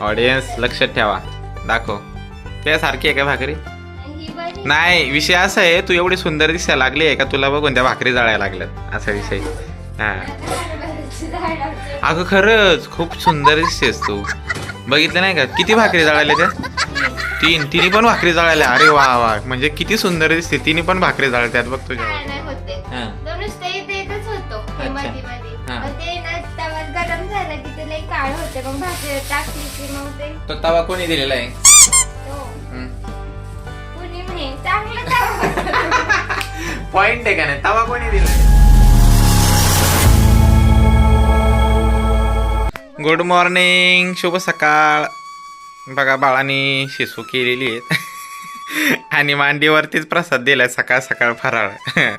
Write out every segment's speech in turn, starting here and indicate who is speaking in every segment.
Speaker 1: Audience लक्षात ठेवा. दाखव. त्यासारखी आहे का भाकरी? नाही विषय असा आहे तू एवढी सुंदर दिसायला लागली आहे का तुला बघून त्या भाकरी जाळायला लागलं असा विषय. हा. अगं खरंच खूप सुंदर दिसतेस तू. बघितलं नाही का? किती भाकरी जळाल्या त्या? तीन. तिने पण भाकरी जळाल्या. अरे वा वा. म्हणजे किती सुंदर दिसते. तिने पण भाकरी जाळतात बघ तुझ्या
Speaker 2: ते तवा
Speaker 1: कोणी दिलेला आहे?
Speaker 2: तो कुणी म्हणे चांगलं तवा.
Speaker 1: पॉइंट आहे का नाही? तवा कोणी दिला गुड मॉर्निंग शुभ सकाळ. बघा बाळाने शिसू केलेली आहे आणि मांडीवरतीच प्रसाद दिलाय सकाळ सकाळ फराळ.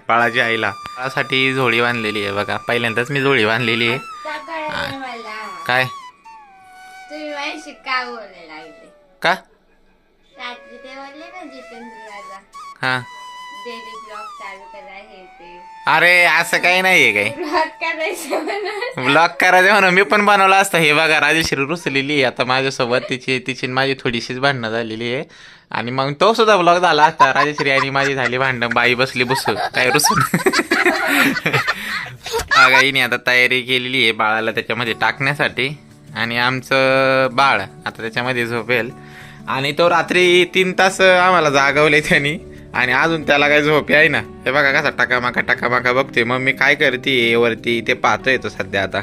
Speaker 1: बाळाच्या आईला. बाळासाठी झोळी बांधलेली आहे बघा. पहिल्यांदाच मी झोळी बांधलेली आहे.
Speaker 2: मला.
Speaker 1: काय?
Speaker 2: तुम्ही माझ्याशी का बोलायला लागले?
Speaker 1: का?
Speaker 2: रात्री ते बोलले ना जितेंद्र दादा.
Speaker 1: हा.
Speaker 2: डेली ब्लॉग चालू करा हे ते.
Speaker 1: अरे असं काही नाहीये काही.
Speaker 2: ब्लॉग करायचं म्हणून.
Speaker 1: ब्लॉग करायचं म्हणून मी पण बनवला असता. हे बघा राजेश्री रुसलेली आहे. आता माझ्यासोबत तिची तिची आणि माझी थोडीशीच भांडणं झालेली आहे. आणि मग तो सुद्धा ब्लॉग झाला असता. राजेश्री आणि माझी झाली भांडण. बाई बसली बसून. काय रुसून? आता तयारी केलेली आहे बाळाला त्याच्यामध्ये टाकण्यासाठी. आणि आमचं बाळ आता त्याच्यामध्ये झोपेल. आणि तो रात्री तीन तास आम्हाला जागवले त्यांनी. आणि अजून त्याला काय झोप आहे ना. हे बघा कसा टकामाका टकामाका बघते मग मी काय करते वरती? ते पाहतोय तो सध्या आता.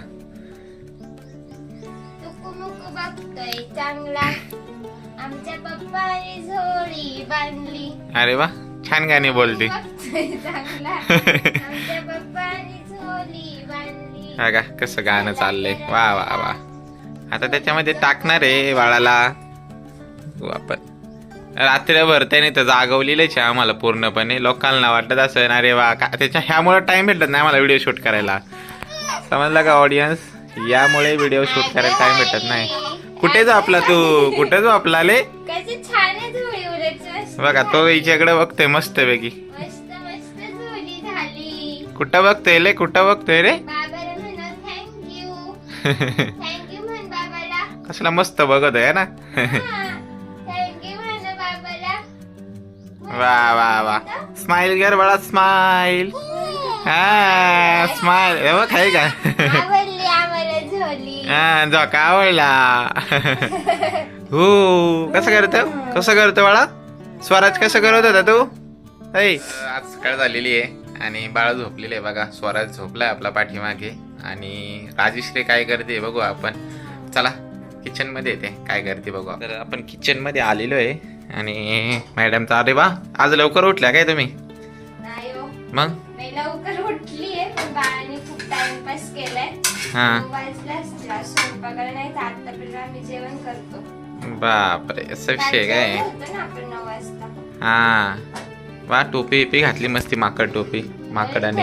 Speaker 1: अरे वा छान गाणी बोलते. बघा कसं गाणं चाललंय. वा वा वा. आता त्याच्यामध्ये टाकणार आहे बाळाला. आपण रात्रभर त्याने तर जागवलेलंच आहे आम्हाला पूर्णपणे. लोकांना वाटत असं अरे वा का त्याच्या ह्यामुळे टाइम भेटत नाही आम्हाला व्हिडिओ शूट करायला. समजलं का ऑडियन्स यामुळे व्हिडिओ शूट करायला टाइम भेटत नाही. कुठे झोपला तू? कुठे ले?
Speaker 2: झोळी उलट मस्त
Speaker 1: बघा तो हिच्याकडे बघतोय मस्त पैकी कुठं बघतोय ले? कुठं बघतोय रे? कसला मस्त बघत आहे ना? वा वा वा. स्माइल कर बाळा स्माइल हा स्माइल हे आहे का? हा झोका आवडला. हो कसं करतो? कसं करतो बाळा? स्वराज कसं करत होता तू? ऐ. आज सकाळ झालेली आहे आणि बाळा झोपलेली आहे बघा. स्वराज झोपलाय आपला पाठीमागे. आणि राजेश्री काय करते बघू आपण. चला. किचनमध्ये येते. काय करते बघू तर आपण किचनमध्ये आलेलो आहे. आणि मॅडमचा अरे वा आज लवकर उठल्या काय तुम्ही?
Speaker 2: नाही हो.
Speaker 1: मग?
Speaker 2: मी लवकर उठली आहे पण बाळाने खूप टाइमपास केलाय.
Speaker 1: हा. बापरे असं विषय काय? हा. वा टोपी बिपी घातली मस्ती माकड टोपी. माकडाने.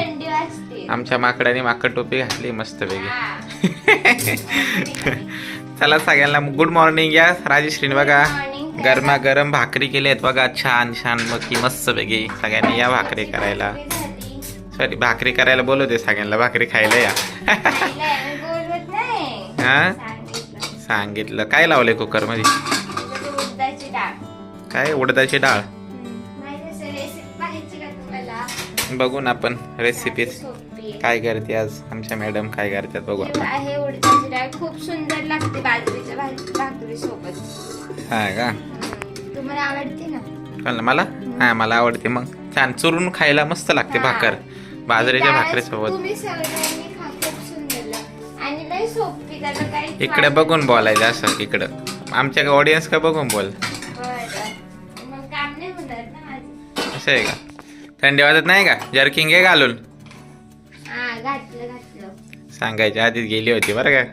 Speaker 1: आमच्या माकडाने माकड टोपी घातली मस्त वेगळी. चला सगळ्यांना गुड मॉर्निंग या. राजेश्रीने बघा. गरमा गरम भाकरी केल्या आहेत बघा. छान छान मग मस्त वेगळी सगळ्यांनी या भाकरी करायला. सॉरी भाकरी करायला बोलवते सगळ्यांना. भाकरी खायला या. हा?
Speaker 2: सांगितलं.
Speaker 1: काय लावलंय
Speaker 2: कुकरमध्ये
Speaker 1: काय? उडदाची डाळ?
Speaker 2: रेसिपी
Speaker 1: बघून आपण रेसिपीज
Speaker 2: सोपी आहे.
Speaker 1: काय करते आज? आमच्या मॅडम काय करतात बघू
Speaker 2: आहे उडदाची डाळ. खूप सुंदर लागते बाजरीच्या भाकरी सोबत.
Speaker 1: हा का?
Speaker 2: तुम्हाला आवडते ना?
Speaker 1: मला? हा मला आवडते मग. छान चुरून खायला मस्त लागते. भाकर. बाजरीच्या भाकरीसोबत इकडे बघून बोलायचं असं इकडं. आमच्या ऑडियन्स का बघून बोल. असं आहे का? थंडी वाजत नाही का? जर्किंग आहे घालून?
Speaker 2: घातलं घातलं.
Speaker 1: सांगायच्या आधीच गेली होती बरं का?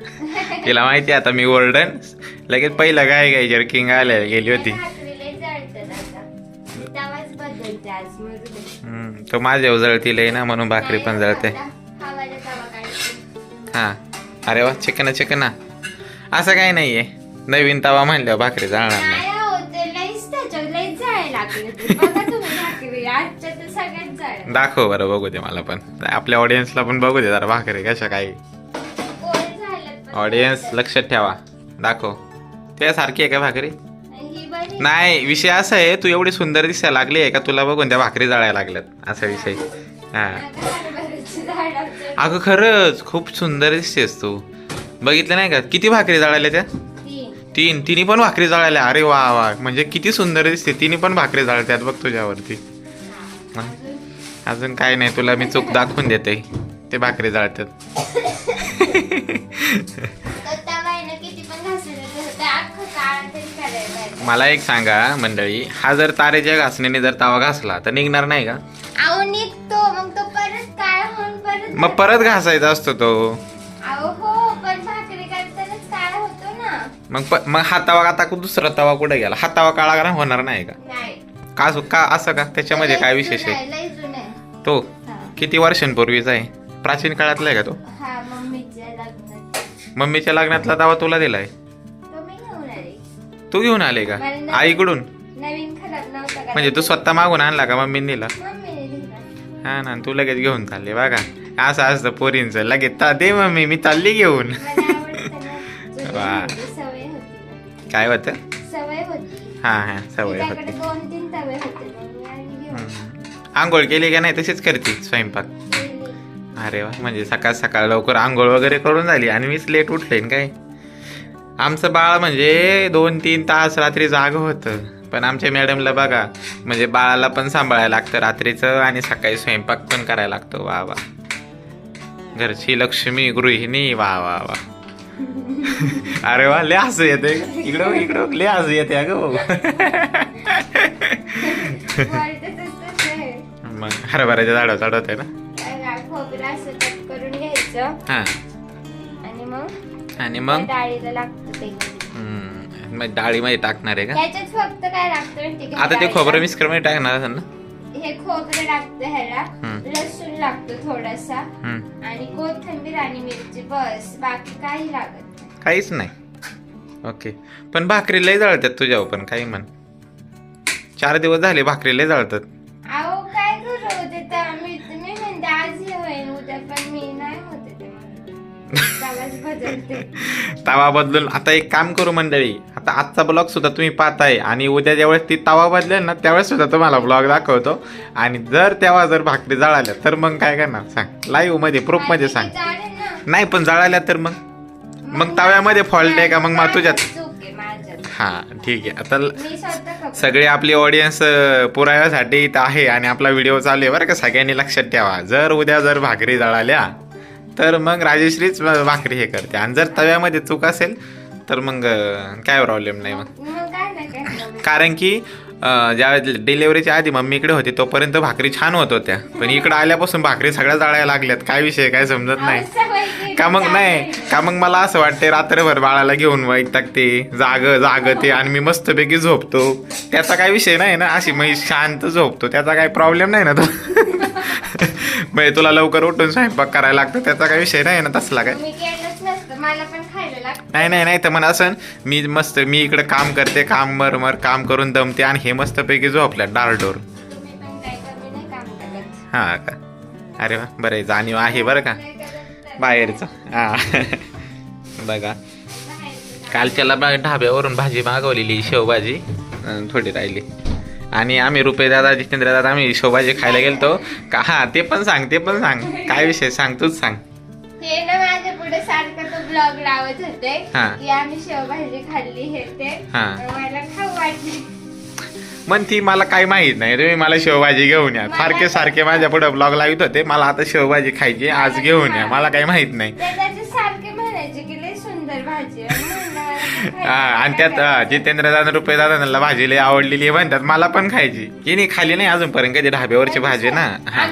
Speaker 1: तिला माहिती आता मी ओरडन लगेच पहिलं काय काय जर्किंग आल्या गेली होती. तो माझ्या जळतील आहे ना म्हणून भाकरी पण जळते. हा. अरे वा चिकन चिकन. असं काही नाहीये. नवीन तवा म्हणल्यावर भाकरी जळणार नाही
Speaker 2: नाही हो, ते लईच त्याच्यावर लईच जायला लागले ते. बघा तुम्ही भाकरी आजच्या तर सगळ्यात जाळ
Speaker 1: दाखव बरं बघू दे मला पण. आपल्या ऑडियन्सला पण बघू दे जरा भाकरी कशा काही ऑडियन्स लक्षात ठेवा. दाखव. तुझ्यासारखी आहे का भाकरी? नाही विषय असा आहे तू एवढी सुंदर दिसायला लागली आहे का तुला बघून त्या भाकरी जाळायला लागल्यात. असा विषय. हा. अगं खरंच खूप सुंदर दिसतेस तू. बघितलं नाही का? किती भाकरी जळाल्या त्या?
Speaker 2: तीन.
Speaker 1: तिने पण भाकरी जळाल्या. अरे वा वा. म्हणजे किती सुंदर दिसते. तिने पण भाकरी जळत्यात बघ तुझ्यावरती.
Speaker 2: अजून
Speaker 1: काय नाही तुला मी चूक दाखवून देते. ते भाकरी जळतात मला एक सांगा मंडळी हा जर तारेच्या घासणीने जर तवा घासला तर निघणार नाही का?
Speaker 2: मग तो परत
Speaker 1: घासायचा असतो तो.
Speaker 2: हो
Speaker 1: मग मग हा तवा आता दुसरा तवा कुठे गेला? हा तवा काळा होणार नाही का? का असं का त्याच्यामध्ये काय विशेष आहे. तो. किती वर्षांपूर्वीचा आहे? प्राचीन काळातला आहे का तो?
Speaker 2: हा मम्मीच्या लग्नात.
Speaker 1: मम्मीच्या लग्नातला तवा तुला दिलाय?
Speaker 2: तो मी घेऊन आले.
Speaker 1: तू घेऊन आले का?
Speaker 2: मला नाही.
Speaker 1: आईकडून?
Speaker 2: नवीन खराब नव्हता का?
Speaker 1: म्हणजे तू स्वतः मागून आणला का मम्मीने दिला
Speaker 2: मम्मीने दिला.
Speaker 1: हा ना तू लगेच घेऊन चालले बघा. असं असतं पोरींचं. लगेच ता दे मम्मी मी चालली घेऊन.
Speaker 2: मला आवडतं ना. जुनी
Speaker 1: वा.
Speaker 2: होती, सवय होती ना.
Speaker 1: काय होतं?
Speaker 2: सवय होती.
Speaker 1: हा हा सवय होती.
Speaker 2: दोन तीन तवे होते. मग
Speaker 1: आंघोळ केली का नाही तशीच करते स्वयंपाक. अरे वा म्हणजे सकाळ सकाळ लवकर आंघोळ वगैरे करून झाली आणि मीच लेट उठले काय? आमचं बाळ म्हणजे दोन तीन तास रात्री जाग होतं. पण आमच्या मॅडमला बघा म्हणजे बाळाला पण सांभाळायला लागतं रात्रीचं आणि सकाळी स्वयंपाक पण करायला लागतो. वा वा. घरची लक्ष्मी गृहिणी वा वा वा. अरे वा लय हसू येते इकडं इकडं लय हसू येते अगं भाऊ. मग हरभऱ्याच्या झाडावर चढवत आहे ना
Speaker 2: तर खोबरं असं कट करून घ्यायचं.
Speaker 1: हा.
Speaker 2: आणि मग
Speaker 1: आणि मग?
Speaker 2: डाळीला लागतं ते.
Speaker 1: हम्म, मग डाळीमध्ये टाकणार आहे का?
Speaker 2: त्याच्यात फक्त काय लागतं माहिती का?
Speaker 1: आता ते
Speaker 2: डाळीला-
Speaker 1: खोबरं मिक्सरमध्ये टाकणार असेल ना?
Speaker 2: हे खोबरं लागतं ह्याला.
Speaker 1: हम्म.
Speaker 2: लसूण लागतो थोडासा.
Speaker 1: हम्म,
Speaker 2: आणि कोथिंबीर आणि मिरची बस. बाकी काही लागत नाही.
Speaker 1: काहीच नाही. ओके. पण भाकरी लय जळतात तुझ्यावर पण काही म्हण. चार दिवस झाले भाकरी लय जळतात. तवा बदलून आता एक काम करू मंडळी. आता आजचा ब्लॉग सुद्धा तुम्ही पाहताय. आणि उद्या ज्यावेळेस ती तवा बदलेल ना त्यावेळेस सुद्धा तुम्हाला ब्लॉग दाखवतो. आणि जर तेव्हा जर भाकरी जळाल्या तर मग काय करणार सांग. लाईव्हमध्ये प्रूफमध्ये सांग. नाही पण जळाल्या तर मग? मग तव्यामध्ये fault आहे का? मग मा- तुझ्यात? हा ठीक आहे. आता सगळे आपली ऑडियन्स पुराव्यासाठी इथं आहे आणि आपला व्हिडिओ चालू आहे. बरं का सगळ्यांनी लक्षात ठेवा. जर उद्या जर भाकरी जळाल्या तर मग राजेश्रीच भाकरी हे करते. आणि जर तव्यामध्ये चूक असेल तर मग काय प्रॉब्लेम नाही मग.
Speaker 2: काय काय.
Speaker 1: कारण की ज्या डिलेवरीच्या आधी मम्मीकडे होती तोपर्यंत भाकरी छान होत होत्या. पण इकडे आल्यापासून भाकरी सगळ्या जाळायला लागल्यात. काय विषय काय समजत नाही. का मग नाही. का मग मला असं वाटते रात्रभर बाळाला घेऊन वैताग ते जाग जागते आणि मी मस्तपैकी झोपतो. त्याचा काय विषय नाही ना अशी मी शांत झोपतो. त्याचा काही प्रॉब्लेम नाही ना तो. म्हणजे तुला लवकर उठून स्वयंपाक करायला लागतो त्याचा काही विषय नाही ना तसला काय?
Speaker 2: मला
Speaker 1: नाही नाही नाही तर म्हणा असं मी मस्त मी इकडे काम करते काम मर मर काम करून दमते आणि हे मस्तपैकी झोपल्या डारडोर
Speaker 2: तुम्ही पण काय कमी नाही काम करत.
Speaker 1: हा का? अरे वा बरं जाणीव आहे बरं का? बाहेरचं हा. बघा. कालच्याला ढाब्यावरून भाजी मागवलेली शेवभाजी. थोडी राहिली. आणि आम्ही रुपये दादा जितेंद्र दादा आम्ही शेवभाजी खायला गेलतो. का हा ते पण सांग ते पण सांग. काय विषय? सांग तूच सांग.
Speaker 2: हे ना माझ्या पुढे सारखं तो ब्लॉग लावत होते.
Speaker 1: हा.
Speaker 2: की आम्ही शेवभाजी खाल्ली हे ते.
Speaker 1: हा.
Speaker 2: मला खाऊ वाटली.
Speaker 1: मग ती मला काही माहीत नाही. तुम्ही मला शेवभाजी घेऊन या. सारखे सारखे माझ्या पुढे ब्लॉग लावित होते. मला आता शेवभाजी खायची आज घेऊन या. मला काही माहीत नाही.
Speaker 2: ते त्याचे सारखे सुंदर भाजी
Speaker 1: आणि त्यात जितेंद्र दादा रुपये दादा त्यांना भाजी लय आवडलेली आहे म्हणतात मला पण खायची. की नाही खाली नाही अजूनपर्यंत कधी ढाब्यावरची भाजी ना. हा.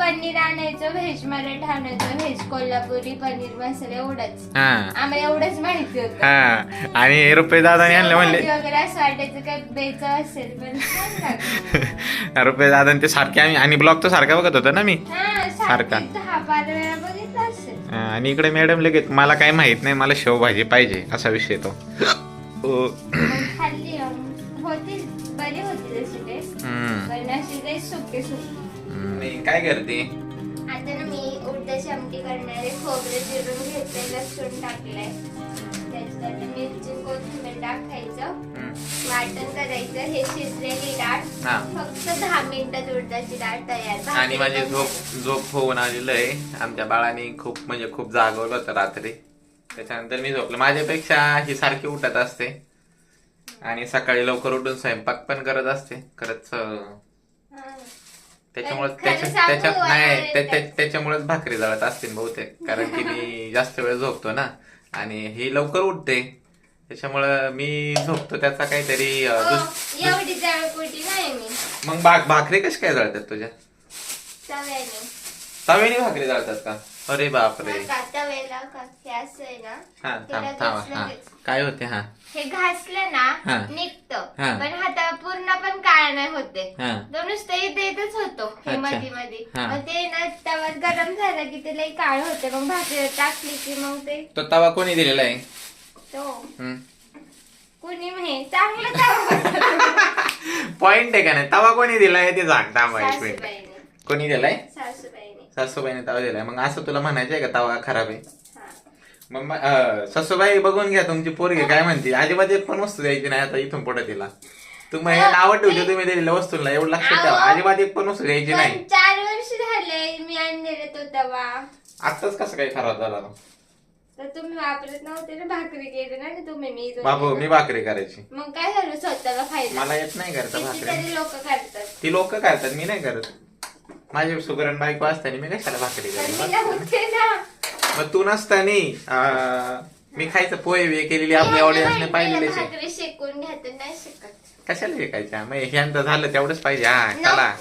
Speaker 2: पनीर आणायचो व्हेज मराठा आणायचो व्हेज कोल्हापुरी पनीर मसाला एवढंच.
Speaker 1: हा.
Speaker 2: आम्हाला एवढंच माहिती होतं.
Speaker 1: हा. आणि रुपये दादा यांना म्हणले.
Speaker 2: भाजी वगैरे असं वाटायचं काय बेच असेल पण छान लागलं.
Speaker 1: रुपये दादा ते सारखे आम्ही आणि ब्लॉग तर सारखा बघत होता ना मी?
Speaker 2: हा
Speaker 1: सारखा.
Speaker 2: सारखी. दहा बारा वेळा बघितलं असेल.
Speaker 1: हा, आणि इकडे मॅडम लगेच मला काही माहीत नाही मला शेवभाजी पाहिजे असा विषय तो. ओ,
Speaker 2: मग खाल्ली अं, होती बरी होती तशी टेस्ट
Speaker 1: हम्म,
Speaker 2: पण अशी काही सुके सुके
Speaker 1: नाही, काय करते?
Speaker 2: आता ना मी उडदाची आमटी करणार आहे. खोबरं चिरून घेतलंय लसूण टाकलंय. आता मिरची कोथिंबीर टाकते घ्यायचं हे शिजलेली डाळ.
Speaker 1: हा.
Speaker 2: फक्त दहा मिनिटात उडदाची डाळ तयार
Speaker 1: आणि माझी झोप झोप होऊन आलेलं आहे आमच्या बाळाने खूप म्हणजे खूप जागवलं होतं रात्री. त्याच्यानंतर मी झोपलो. माझ्यापेक्षा ही सारखी उठत असते. आणि सकाळी लवकर उठून स्वयंपाक पण करत असते. खरंच अं. त्याच्यामुळे त्याच्या
Speaker 2: सांगू,
Speaker 1: त्याच्या नाही त्याच्यामुळेच भाकरी जळत असतील बहुतेक. कारण की मी जास्त वेळ झोपतो ना. आणि ही लवकर उठते. त्याच्यामुळं मी झोपतो त्याचा काहीतरी मग भाकरी कशी काय जळतात तुझ्या?
Speaker 2: तव्याने
Speaker 1: भाकरी जळतात का? अरे बापरे.
Speaker 2: नका, तव्याला का असं आहे ना
Speaker 1: हा
Speaker 2: तिला
Speaker 1: थांब थांब
Speaker 2: घासलं
Speaker 1: हा.
Speaker 2: लगेच.
Speaker 1: काय होते हा?
Speaker 2: हे घासलं ना. निघतं.
Speaker 1: हा.
Speaker 2: पण हाता पूर्ण पण काळ नाही होते
Speaker 1: हा.
Speaker 2: तो नुसतं इथे इथेच होतो हे
Speaker 1: अच्छा.
Speaker 2: मध्ये मध्ये
Speaker 1: हा.
Speaker 2: मग ते ना तवा गरम झालं की ते लई काळ होते. मग भाकरी टाकली की मग ते
Speaker 1: तो तवा कोणी दिलेला आहे?
Speaker 2: तो.
Speaker 1: हम्म.
Speaker 2: कुणी म्हणे? चांगलं तवा.
Speaker 1: पॉइंट आहे का नाही? तवा कोणी दिलाय? ते मिनिट.
Speaker 2: सासूबाईने.
Speaker 1: कोणी दिलाय?
Speaker 2: सासूबाईने.
Speaker 1: सासूबाईने तवा दिलाय मग असं तुला म्हणायचं आहे का? तवा खराब आहे. मग म- अं, सासूबाई बघून घ्या तुमची पोरगी काय म्हणते. अजिबात एक पण वस्तू द्यायची नाही आता इथून पुढे तिला. तुम्ही हे नाव ठेवते तुम्ही दिलेल्या वस्तूला एवढं लक्षात ठेवा. अजिबात एक पण वस्तू द्यायची नाही.
Speaker 2: पण चार वर्ष झाले मी आणलेले तो तवा.
Speaker 1: आत्ताच कसं काही खराब झाला?
Speaker 2: तर तुम्ही वापरत नव्हते ना भाकरी केली ना तुम्ही? मी.
Speaker 1: बाबू मी भाकरी करायची.
Speaker 2: मग काय झालं? स्वतःला फायदा.
Speaker 1: मला येत नाही करता भाकरी.
Speaker 2: कितीतरी लोक करतात.
Speaker 1: ती लोक करतात मी नाही करत. माझी सुगरण बायको असताना मी कशाला भाकरी मग तू नसतानी मी खायचं पोहे बिहे केलेली आपली ऑडियन्सने
Speaker 2: शिकत.
Speaker 1: कशाला शिकायच्या? मग ह्यांचं झालं तेवढंच पाहिजे. हा चला.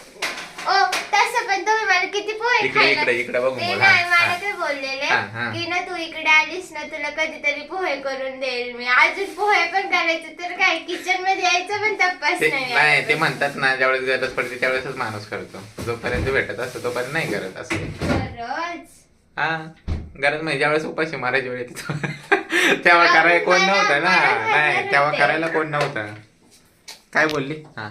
Speaker 2: ओ तसं पण तुम्ही मला किती पोहे
Speaker 1: इकडे,
Speaker 2: खायला-
Speaker 1: इकडे, इकडे बघून
Speaker 2: ते
Speaker 1: बोल,
Speaker 2: नाही
Speaker 1: हा,
Speaker 2: मला
Speaker 1: हा.
Speaker 2: काय बोललेले.
Speaker 1: हा, हा.
Speaker 2: की ना तू इकडे आलीस ना तुला कधीतरी पोहे करून देईल मी. अजून पोहे पण करायचं तर काय किचनमध्ये यायचं पण तपास
Speaker 1: ते
Speaker 2: नाही
Speaker 1: नाही ते म्हणतात ना ज्यावेळेस गरज पडते त्यावेळेसच माणूस करतो. जोपर्यंत भेटत असतो तोपर्यंत नाही करत असं.
Speaker 2: खरंच?
Speaker 1: हा. गरज म्हणजे ज्यावेळेस उपाशी मारायची वेळ येते तो- तेव्हा करायला कोण नव्हतं ना. नाही तेव्हा करायला कोण नव्हतं. काय बोलली? हा.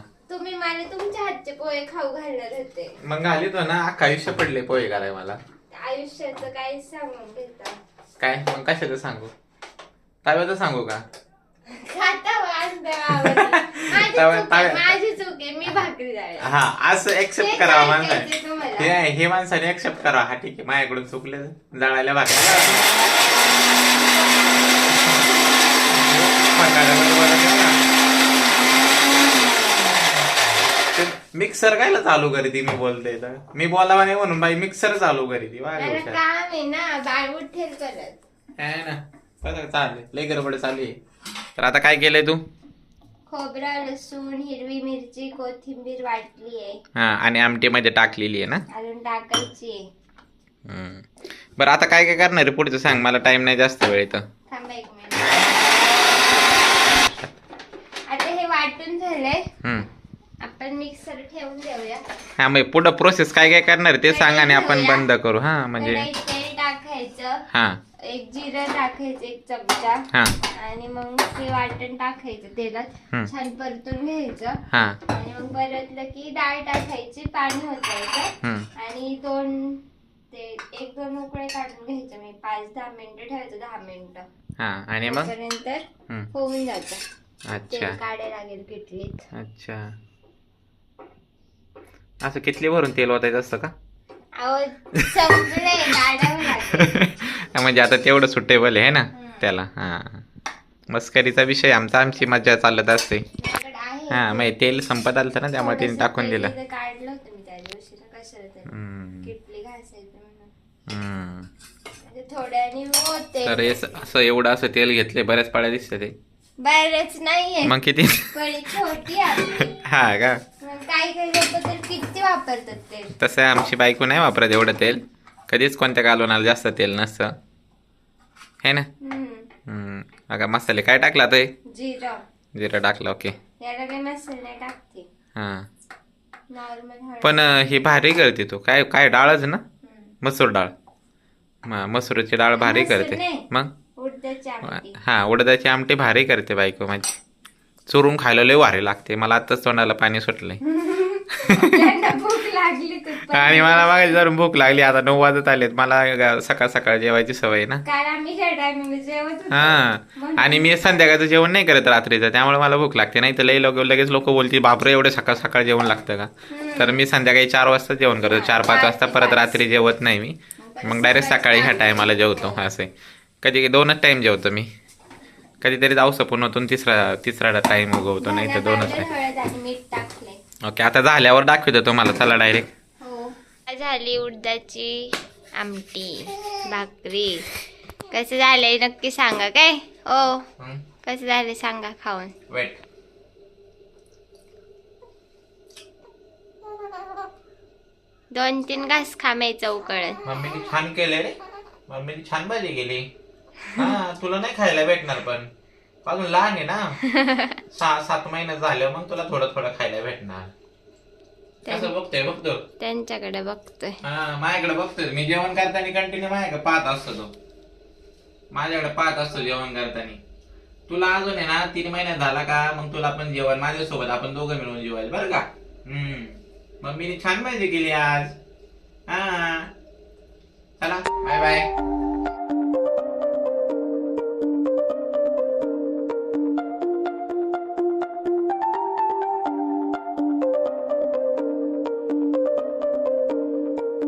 Speaker 2: मला तुमच्या हातचे पोहे खाऊ घालणार होते.
Speaker 1: मग आली तो ना अख्खा आयुष्य पडले पोहे कराय मला.
Speaker 2: आयुष्याचं सांगून घेता
Speaker 1: काय? मग कशाचं सांगू? तव्याचं सांगू का?
Speaker 2: खाता माझी चूक आहे, मी भाकरी
Speaker 1: हा असं एक्सेप्ट
Speaker 2: हे
Speaker 1: करावं
Speaker 2: काय
Speaker 1: माणसाने? हे माणसाने एक्सेप्ट करावं. हा ठीक आहे माझ्याकडून चुकले जळायला भाकरी. मिक्सर कायला चालू करी ती मी बोलते तर? मी बोलावा नाही म्हणून बाई मिक्सर चालू करी ती वाय
Speaker 2: काम आहे ना बाळ उठेल करत
Speaker 1: काय ना? कसं चालले लय गडबड चालू आहे. तर आता काय केलंय तू?
Speaker 2: खोबरं लसूण हिरवी मिरची कोथिंबीर वाटली आहे.
Speaker 1: हा आणि आमटीमध्ये टाकलेली आहे ना?
Speaker 2: अजून टाकायची आहे.
Speaker 1: हम्म. बरं आता काय काय करणार आहे पुढचं सांग मला टाइम नाही जास्त वेळ इथं.
Speaker 2: थांबा एक मिनिट आता हे वाटून झालंय.
Speaker 1: हम्म.
Speaker 2: मिक्सर ठेवून देऊया.
Speaker 1: हा मग पुढं प्रोसेस काय काय करणार ते सांग आणि आपण बंद करू. हा म्हणजे
Speaker 2: कढईत तेल टाकायचं.
Speaker 1: हा.
Speaker 2: एक जिरं टाकायचं एक चमचा.
Speaker 1: हा.
Speaker 2: आणि मग ते वाटण टाकायचं तेलात.
Speaker 1: हम्म.
Speaker 2: छान परतून घ्यायचं.
Speaker 1: हा.
Speaker 2: आणि मग परतलं की डाळ टाकायची पाणी होतायचं
Speaker 1: हम्म.
Speaker 2: आणि दोन ते एक दोन उकळे काढून घ्यायचे. मी पाच दहा मिनिटं ठेवायचं दहा मिनिटं.
Speaker 1: हा आणि मग? हम्म.
Speaker 2: होऊन जातं.
Speaker 1: अच्छा.
Speaker 2: तेल काढायला लागेल किटलीत
Speaker 1: अच्छा. असं कितली भरून तेल ओतायचं असतं का? म्हणजे आता तेवढं सुटेबल आहे ना. त्याला हा. मस्करीचा विषय आमचा आमची मजा चालत असते. हा मग तेल संपत आलं ना त्यामुळे तिने टाकून दिलं.
Speaker 2: तरी. म्हणजे
Speaker 1: तर हे असं एवढं असं तेल घेतले बऱ्याच पाड्या दिसते ते
Speaker 2: बरंच नाहीये.
Speaker 1: मग किती? हा का?
Speaker 2: काही काही लोक तर किती वापरतात ते.
Speaker 1: तसं आमची बायको नाही वापरत एवढं तेल. कधीच कोणत्या कालवणाला जास्त तेल नसतं. है ना?
Speaker 2: हम्म.
Speaker 1: हम्म. अगा मसाले काय टाकला ते
Speaker 2: जिरं.
Speaker 1: जिरं टाकलं ओके.
Speaker 2: याला काही मसाले नाही टाकते.
Speaker 1: हा.
Speaker 2: नॉर्मल हळद.
Speaker 1: पण अं, ही भारी करते तू. काय काय डाळच ना?
Speaker 2: हम्म.
Speaker 1: मसूर डाळ. म- मसूरची डाळ भारी
Speaker 2: मसूर
Speaker 1: करते.
Speaker 2: नाही.
Speaker 1: मग?
Speaker 2: उडदाची आमटी.
Speaker 1: हा उडदाची आमटी भारी करते बायको माझी. चुरून खायला लय भारी लागते. मला आताच तोंडाला पाणी सुटलंय.
Speaker 2: पण-
Speaker 1: आणि मला मागायची जरून भूक लागली. आता नऊ वाजत आलेत. मला सकाळ सकाळ जेवायची सवय ना. हा. आणि मी संध्याकाळचं जेवण नाही करत रात्रीचं. त्यामुळे मला भूक लागते. नाही तर लई लोक लगेच लोक बोलतील बापरे एवढे सकाळ सकाळ जेवण लागतं का. तर मी संध्याकाळी चार वाजता जेवण करतो. चार पाच वाजता परत रात्री जेवत नाही मी. मग डायरेक्ट सकाळी ह्या टायमाला जेवतो. असे कधी दोनच टाइम जेवतो मी. कधीतरी जाऊ सपून होतो तिसरा तिसरा टाइम उगवतो नाही तर दोनच ओके आता झाल्यावर दाखवतो तुम्हाला चला डायरेक्ट
Speaker 2: हो. झाली उडदाची आमटी भाकरी. कसं झालंय नक्की सांगा काय? हो. कसं झालंय सांगा खाऊन.
Speaker 1: वेट
Speaker 2: दोन तीन घास खामायचं उकळत
Speaker 1: मम्मीने छान केले रे. मम्मीने छान भाजी केली. हा तुला नाही खायला भेटणार पण. अजून लहान आहे ना. सहा सात महिने झाले मग तुला थोडं थोडं खायला भेटणार. कसं बघतोय बघतो.
Speaker 2: त्यांच्याकडे बघतोय.
Speaker 1: हा माझ्याकडे बघतोय. मी जेवण करताना कंटिन्यू माझ्याकडे पाहत असतो तो. माझ्याकडे पाहत असतो जेवण करताना. तुला अजून आहे ना तीन महिन्यात झाला का मग तुला पण जेवण माझ्यासोबत आपण दोघं मिळून जेवायला बरं का? हम्म. मम्मीने छान भाजी केली आज. हा. चला बाय बाय